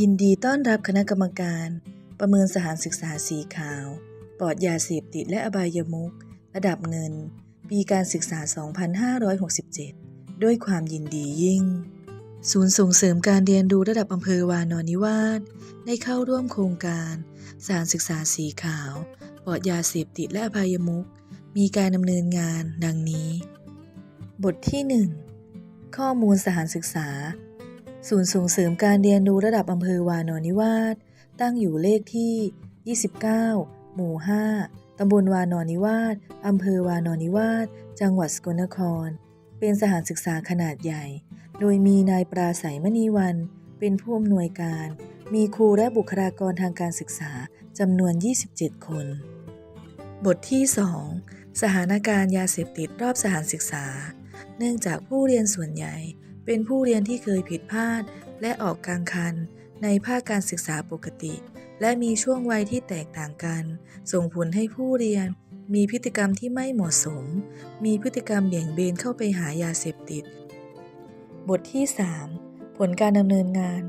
ยินดีต้อนรับคณะกรรมการ ประเมินสถานศึกษาสีขาว ปลอดยาเสพติดและอบายมุขระดับเงิน ปีการศึกษา 2567 ด้วยความยินดียิ่ง ศูนย์ส่งเสริมการเรียนรู้ระดับอำเภอวานอนนิวาสได้เข้าร่วมโครงการสถานศึกษาสีขาว ปลอดยาเสพติดและอบายมุขมีการดำเนินงานดังนี้ บทที่ 1 ข้อมูลสถานศึกษา ศูนย์ส่งเสริมการเรียนรู้ระดับอำเภอวานอนนิวาสตั้งอยู่เลขที่ 29 หมู่ 5 ตำบลวานอนนิวาสอำเภอวานอนนิวาสจังหวัดสกลนคร เป็นสถานศึกษาขนาดใหญ่ โดยมีนายปราศัยมณีวัน เป็นผู้อำนวยการ มีครูและบุคลากรทางการศึกษาจำนวน 27 คน บทที่ 2 สถานการณ์ยาเสพติดรอบสถานศึกษา เนื่องจากผู้เรียนส่วนใหญ่ เป็นผู้เรียนที่เคยผิดพลาดและออกกลางคัน ในภาคการศึกษาปกติ และมีช่วงวัยที่แตกต่างกัน ส่งผลให้ผู้เรียนมีพฤติกรรมที่ไม่เหมาะสม มีพฤติกรรมเบี่ยงเบนเข้าไปหายาเสพติด บทที่ 3 ผลการดำเนินงาน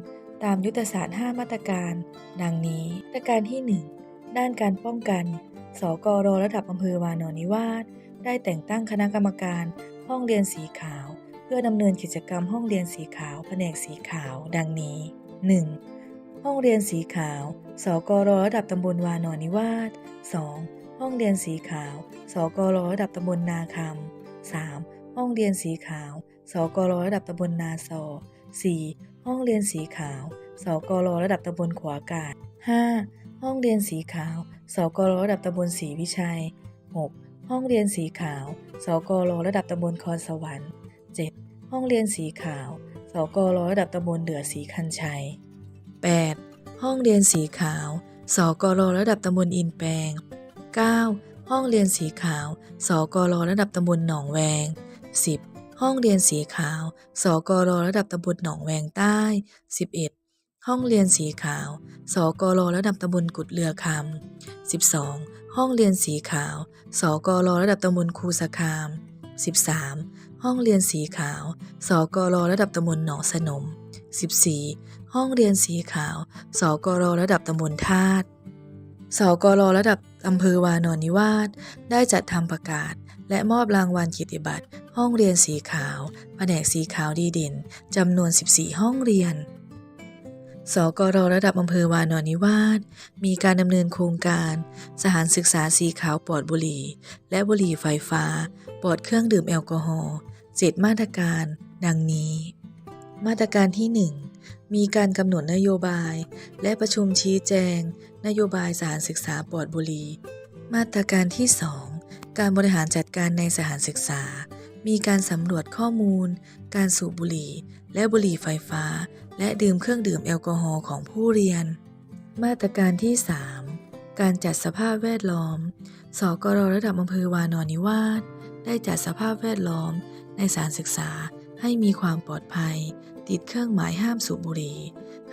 ตามยุทธศาสตร์ 5 มาตรการ ดังนี้มาตรการที่ 1 ด้านการป้องกัน สกรระดับอำเภอวานอนนิวาสได้แต่งตั้งคณะกรรมการ ห้องเรียนสีขาว เพื่อดำเนินกิจกรรมห้องเรียนสีขาวแผนกสีขาว ดังนี้ 1. ห้องเรียนสีขาว สกรระดับตำบลวานอนิวาส 2. ห้องเรียนสีขาว สกรระดับตำบลนาคำ 3. ห้องเรียนสีขาว สกรระดับตำบลนาซอ 4. ห้องเรียนสีขาว สกรระดับตำบลขวากาด 5. ห้องเรียนสีขาว สกรระดับตำบลศรีวิชัย 6. ห้องเรียนสีขาว สกรระดับตำบลคอนสวรรค์ 7. ห้องเรียนสีขาวสกรระดับตำบลเดือสีคันชัย 8. ห้องเรียนสีขาวสกรระดับตำบลอินแปง 9. ห้องเรียนสีขาวสกรระดับตำบลหนองแวง 10. ห้องเรียนสีขาวสกรระดับตำบลหนองแวงใต้ 11. ห้องเรียนสีขาวสกรระดับตำบลกุดเรือคำ 12. ห้องเรียนสีขาวสกรระดับตำบลคูสคาม 13. ห้องเรียนสีขาว สกรระดับตำบลหนองสนม 14. ห้องเรียนสีขาว สกรระดับตำบลธาตุสกรระดับอำเภอวานอนนิวาสได้จัดทำประกาศ และมอบรางวัลเกียรติบัตร ห้องเรียนสีขาว แผนกสีขาวดีเด่นจำนวน 14 ห้องเรียน สกรระดับอำเภอวานอนนิวาสมีการดำเนินโครงการ สถานศึกษาสีขาวปลอดบุหรี่ และบุหรี่ไฟฟ้าปลอดเครื่องดื่มแอลกอฮอล์7มาตรการ ดังนี้ มาตรการที่ 1 มีการกำหนดนโยบาย และประชุมชี้แจง นโยบายสถานศึกษาปลอดบุหรี่ มาตรการที่ 2 การบริหารจัดการในสถานศึกษา มีการสำรวจข้อมูล การสูบบุหรี่ และบุหรี่ไฟฟ้า และดื่มเครื่องดื่มแอลกอฮอล์ของผู้เรียน มาตรการที่ 3 การจัดสภาพแวดล้อม สกรระดับอำเภอวานอนนิวาสได้จัดสภาพแวดล้อม ในสถานศึกษาให้มีความปลอดภัย ติดเครื่องหมายห้ามสูบบุหรี่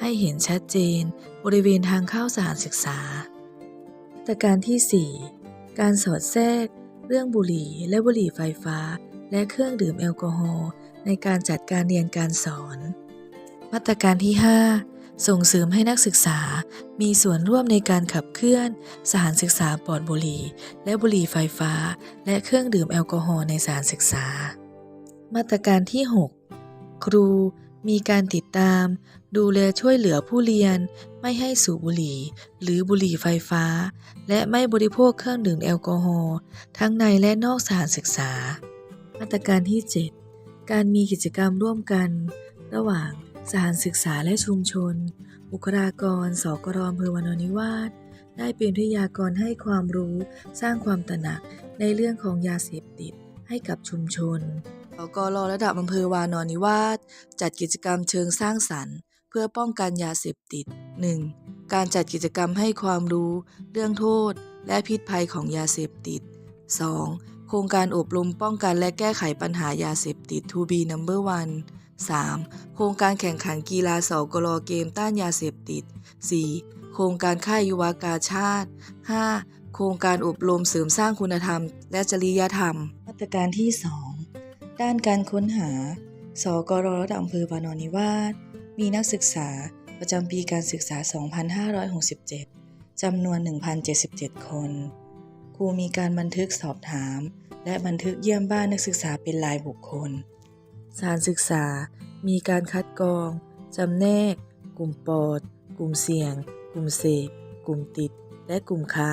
ให้เห็นชัดเจน บริเวณทางเข้าสถานศึกษามาตรการที่ 4 การสอดแทรก เรื่องบุหรี่และบุหรี่ไฟฟ้า และเครื่องดื่มแอลกอฮอล์ในการจัดการเรียนการสอน มาตรการที่ 5 ส่งเสริมให้นักศึกษา มีส่วนร่วมในการขับเคลื่อน สถานศึกษาปลอดบุหรี่ และบุหรี่ไฟฟ้า และเครื่องดื่มแอลกอฮอล์ในสถานศึกษา มาตรการที่ 6 ครูมีการติดตาม ดูแลช่วยเหลือผู้เรียน ไม่ให้สูบบุหรี่ หรือบุหรี่ไฟฟ้า และไม่บริโภคเครื่องดื่มแอลกอฮอล์ทั้งในและนอกสถานศึกษา มาตรการที่ 7 การมีกิจกรรมร่วมกัน ระหว่างสถานศึกษาและชุมชน บุคลากร สกรอำเภอวานนิวาสได้เป็นวิทยากรให้ความรู้สร้างความตระหนักในเรื่องของยาเสพติดให้กับชุมชนสกรระดับอำเภอวานนนิวาสจัดกิจกรรมเชิงสร้างสรรค์ เพื่อป้องกันยาเสพติด 1. การจัดกิจกรรมให้ความรู้ เรื่องโทษ และพิษภัยของยาเสพติด 2. โครงการอบรมป้องกันและแก้ไขปัญหายาเสพติด To be number one 3. โครงการแข่งขันกีฬาสกรเกมต้านยาเสพติด 4. โครงการค่ายยุวากาชาติ 5. โครงการอบรมเสริมสร้างคุณธรรม และจริยธรรม มาตรการที่ 2 ด้านการค้นหา สกรระดับอำเภอวานนนิวาส มีนักศึกษาประจำปีการศึกษา 2567 จำนวน 1,077 คน ครูมีการบันทึกสอบถาม และบันทึกเยี่ยมบ้านนักศึกษาเป็นรายบุคคล สานศึกษา มีการคัดกรอง จำแนก กลุ่มปอด กลุ่มเสี่ยง กลุ่มเสพ กลุ่มติด และกลุ่มค้า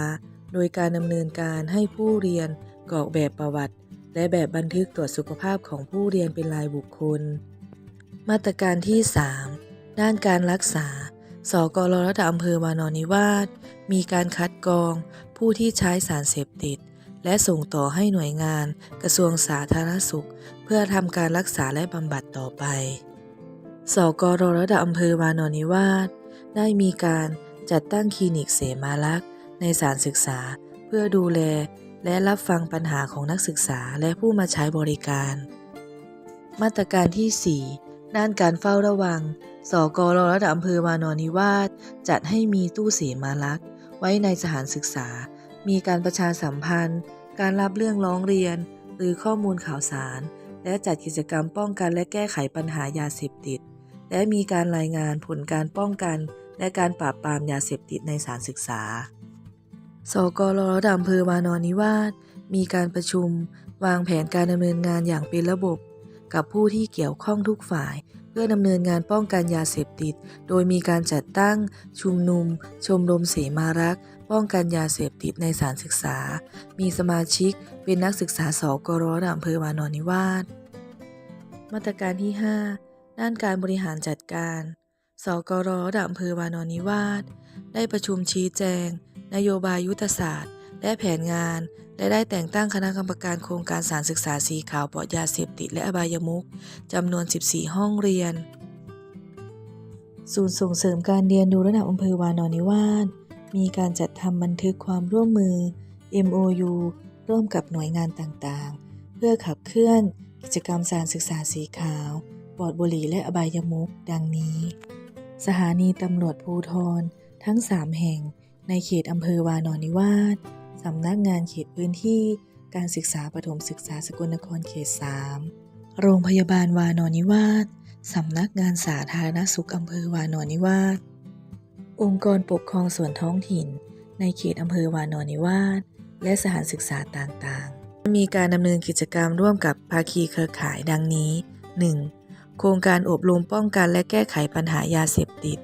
โดยการดำเนินการให้ผู้เรียนกรอกแบบประวัติ และแบบบันทึกตรวจสุขภาพของผู้เรียนเป็นรายบุคคล มาตรการที่ 3 ด้านการรักษาสกรระดับอำเภอวานอนนิวาสมีการคัดกรอง ผู้ที่ใช้สารเสพติด และส่งต่อให้หน่วยงาน กระทรวงสาธารณสุข เพื่อทำการรักษาและบำบัดต่อไปสกรระดับอำเภอวานอนนิวาสได้มีการจัดตั้งคลินิกเสมาลักษณ์ในสถารศึกษา เพื่อดูแลและรับฟังปัญหาของนักศึกษาและผู้มาใช้บริการ มาตรการที่ 4 ด้านการเฝ้าระวัง สกรระดับอำเภอวานอนนิวาสจัดให้มีตู้เสมาลักษณ์ไว้ในสถานศึกษา มีการประชาสัมพันธ์ การรับเรื่องร้องเรียน หรือข้อมูลข่าวสาร และจัดกิจกรรมป้องกันและแก้ไขปัญหายาเสพติด และมีการรายงานผลการป้องกัน และการปราบปรามยาเสพติดในสานศึกษา สกรระดับอำเภอวานอนนิวาสมีการประชุม วางแผนการดำเนินงานอย่างเป็นระบบ กับผู้ที่เกี่ยวข้องทุกฝ่าย เพื่อดำเนินงานป้องกันยาเสพติด โดยมีการจัดตั้ง ชุมนุม ชมรมเสมารักษ์ ป้องกันยาเสพติดในสถานศึกษา มีสมาชิกเป็นนักศึกษาสกรอำเภอวานอนนิวาสมาตรการที่ 5 ด้านการบริหารจัดการ สกรอำเภอวานอนนิวาสได้ประชุมชี้แจง นโยบายยุทธศาสตร์ และแผนงาน และได้แต่งตั้งคณะกรรมการโครงการสารศึกษาสีขาวปลอดยาเสพติดและอบายมุขจำนวน 14 ห้องเรียน ศูนย์ส่งเสริมการเรียนรู้ระดับอำเภอวานอนนิวาส มีการจัดทำบันทึกความร่วมมือ MOU ร่วมกับหน่วยงานต่างๆ เพื่อขับเคลื่อนกิจกรรมสารศึกษาสีขาวปลอดบุหรี่และอบายมุขดังนี้ สถานีตำรวจภูธรทั้ง 3 แห่ง ในเขตอำเภอวานอนนิวาสสำนักงานเขตพื้นที่การศึกษาปฐมศึกษาสกลนครเขต 3 โรงพยาบาลวานอนนิวาสสำนักงานสาธารณสุขอำเภอวานอนนิวาส องค์กรปกครองส่วนท้องถิ่น ในเขตอำเภอวานอนนิวาสและสถานศึกษาต่างๆ มีการดำเนินกิจกรรมร่วมกับภาคีเครือข่ายดังนี้ 1. โครงการอบรมป้องกันและแก้ไขปัญหายาเสพติด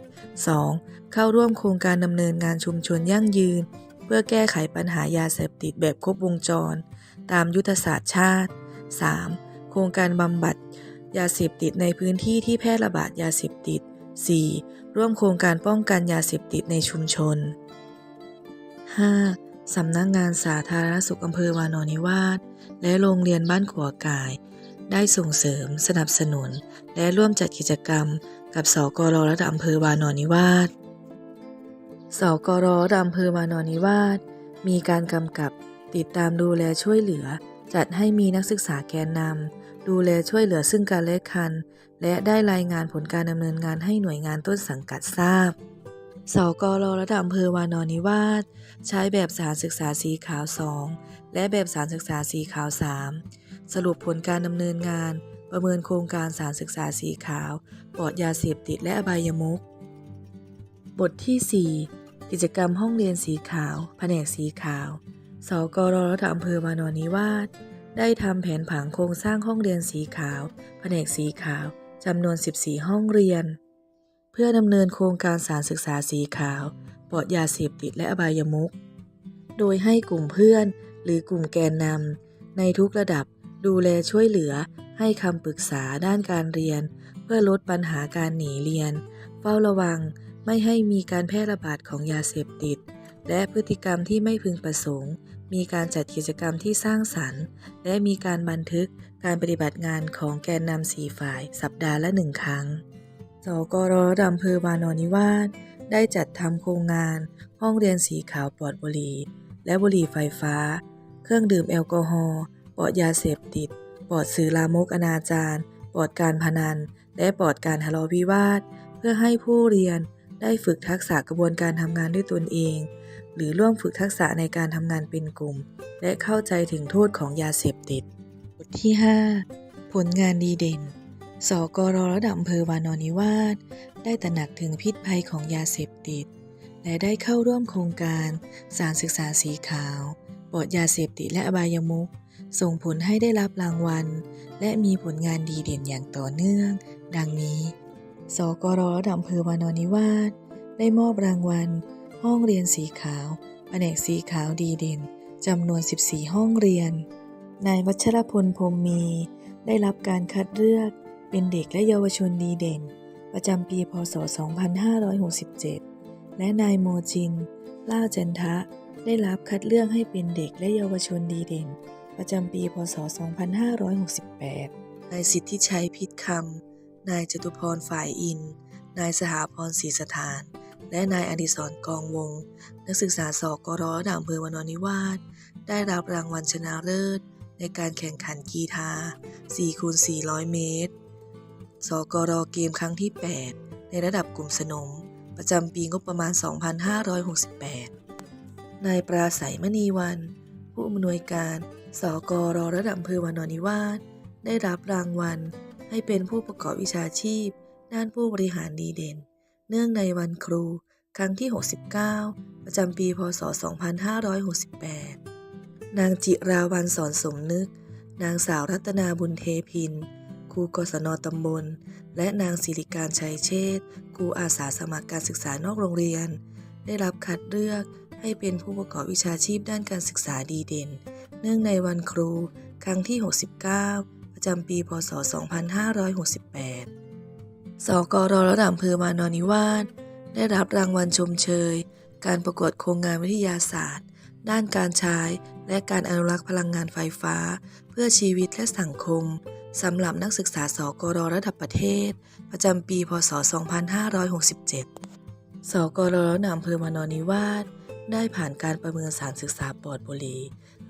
2. เข้าร่วมโครงการดำเนินงานชุมชนยั่งยืน เพื่อแก้ไขปัญหายาเสพติดแบบครบวงจร ตามยุทธศาสตร์ชาติ 3. โครงการบำบัดยาเสพติดในพื้นที่ที่แพร่ระบาดยาเสพติด 4. ร่วมโครงการป้องกันยาเสพติดในชุมชน 5. สำนักงงานสาธารณสุขอำเภอวานอนิวาสและโรงเรียนบ้านขัวกาย ได้ส่งเสริม สนับสนุน และร่วมจัดกิจกรรม กับสกรระดับอำเภอวานอนิวาสสกรระดับอำเภอวานอนนิวาสมีการกำกับติดตามดูแลช่วยเหลือ จัดให้มีนักศึกษาแกนนำ ดูแลช่วยเหลือซึ่งกันและกันและได้รายงานผลการดำเนินงานให้หน่วยงานต้นสังกัดทราบสกรระดับอำเภอวานอนิวาสใช้แบบสานศึกษาสีขาว 2 และแบบสานศึกษาสีขาว 3 สรุปผลการดำเนินงาน ประเมินโครงการสารศึกษาสีขาว ปลอดยาเสพติดและอบายมุขบทที่ 4 กิจกรรมห้องเรียนสีขาว แผนกสีขาว สกรระดับอำเภอวานอนิวาส ได้ทำแผนผังโครงสร้างห้องเรียนสีขาว แผนกสีขาวจำนวน 14 ห้องเรียน เพื่อดำเนินโครงการสารศึกษาสีขาวปลอดยาเสพติดและอบายมุขโดยให้กลุ่มเพื่อนหรือกลุ่มแกนนำในทุกระดับดูแลช่วยเหลือให้คำปรึกษาด้านการเรียน เพื่อลดปัญหาการหนีเรียน เฝ้าระวังไม่ให้มีการแพร่ระบาดของยาเสพติด และพฤติกรรมที่ไม่พึงประสงค์ มีการจัดกิจกรรมที่สร้างสรรค์ และมีการบันทึกการปฏิบัติงานของแกนนำสีฝ่าย สัปดาห์ละหนึ่งครั้ง สกรระดับอำเภอวานอนนิวาสได้จัดทำโครงงาน ห้องเรียนสีขาวปลอดบุหรี่ และบุหรี่ไฟฟ้า เครื่องดื่มแอลกอฮอล์ปลอดยาเสพติดปลอดสื่อลามกอนาจารปลอดการพนัน และปลอดการทะเลาะวิวาท เพื่อให้ผู้เรียนได้ฝึกทักษะกระบวนการทำงานด้วยตนเอง หรือร่วมฝึกทักษะในการทำงานเป็นกลุ่ม และเข้าใจถึงโทษของยาเสพติด บทที่ 5 ผลงานดีเด่น สกรระดับอำเภอวานอนิวาสได้ตระหนักถึงพิษภัยของยาเสพติด และได้เข้าร่วมโครงการสารศึกษาสีขาวปลอดยาเสพติดและอบายมุขส่งผลให้ได้รับรางวัล และมีผลงานดีเด่นอย่างต่อเนื่อง ดังนี้ สกรระดับอำเภอวานอนิวาสได้มอบรางวัล ห้องเรียนสีขาว แผนกสีขาวดีเด่นจำนวน 14 ห้องเรียน นายวัชรพลพรมมี ได้รับการคัดเลือกเป็นเด็กและเยาวชนดีเด่น ประจำปีพศ 2567 และนายโมจิน ล่าจันทะ ได้รับคัดเลือกให้เป็นเด็กและเยาวชนดีเด่น ประจำปีพศ 2568 นายสิทธิชัยพิษคำ นายจตุพรฝ่ายอิน นายสหพรศรีสถาน และนายอดิศรกองวง นักศึกษาสกรระดับอำเภอวานอนนิวาสได้รับรางวัลชนะเลิศ ในการแข่งขันกีฬา4คูณ400 เมตร สกรเกมครั้งที่ 8 ในระดับกลุ่มสนม ประจำปีงบประมาณ 2568 นายปราศัยมณีวัน ผู้อำนวยการสกรระดับอำเภอวานอนนิวาสได้รับรางวัลให้เป็นผู้ประกอบวิชาชีพ ด้านผู้บริหารดีเด่น เนื่องในวันครู ครั้งที่ 69 ประจำปี พศ 2568 นางจิราวันสอนสมนึก นางสาวรัตนาบุญเทพิน ครูกศนตำบล และนางสิริการชัยเชษครูอาสาสมัครการศึกษานอกโรงเรียน ได้รับคัดเลือกให้เป็นผู้ประกอบวิชาชีพด้านการศึกษาดีเด่น เนื่องในวันครู ครั้งที่ 69 ประจำปี พศ 2568 สกรระดับอำเภอวานอนิวาสได้รับรางวัลชมเชย การประกวดโครงงานวิทยาศาสตร์ ด้านการใช้และการอนุรักษ์พลังงานไฟฟ้า เพื่อชีวิตและสังคมสำหรับนักศึกษาสกรระดับประเทศ ประจำปี พศ 2567 สกรระดับอำเภอวานอนนิวาสได้ผ่านการประเมินสารศึกษาปลอดบุหรี่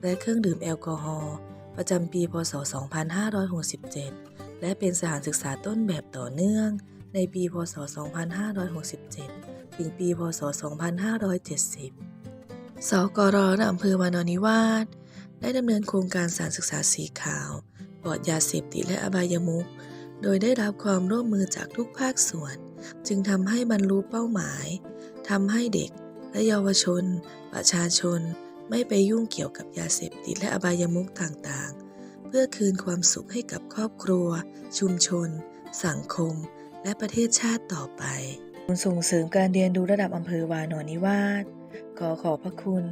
และเครื่องดื่มแอลกอฮอล์ประจำปี พศ 2567 และเป็นสถานศึกษาต้นแบบต่อเนื่อง ในปี พศ 2567 ถึงปี พศ 2570 สกรรอำเภอวานอนนิวาสได้ดำเนินโครงการสารศึกษาสีขาวปลอดยาเสพติดและอบายมุข โดยได้รับความร่วมมือจากทุกภาคส่วน จึงทำให้บรรลุเป้าหมายทำให้เด็กและเยาวชน ประชาชน ไม่ไปยุ่งเกี่ยวกับยาเสพติดและอบายมุขต่างๆ เพื่อคืนความสุขให้กับครอบครัว ชุมชน สังคม และประเทศชาติต่อไปส่งเสริมการเรียนรู้ระดับอำเภอวานอนนิวาสขอขอบพระคุณ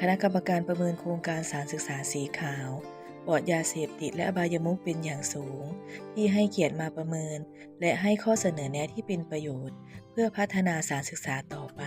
คณะกรรมการประเมินโครงการสารศึกษาสีขาวปลอดยาเสพติดและอบายมุขเป็นอย่างสูง ที่ให้เกียรติมาประเมิน และให้ข้อเสนอแนะที่เป็นประโยชน์ เพื่อพัฒนาสารศึกษาต่อไป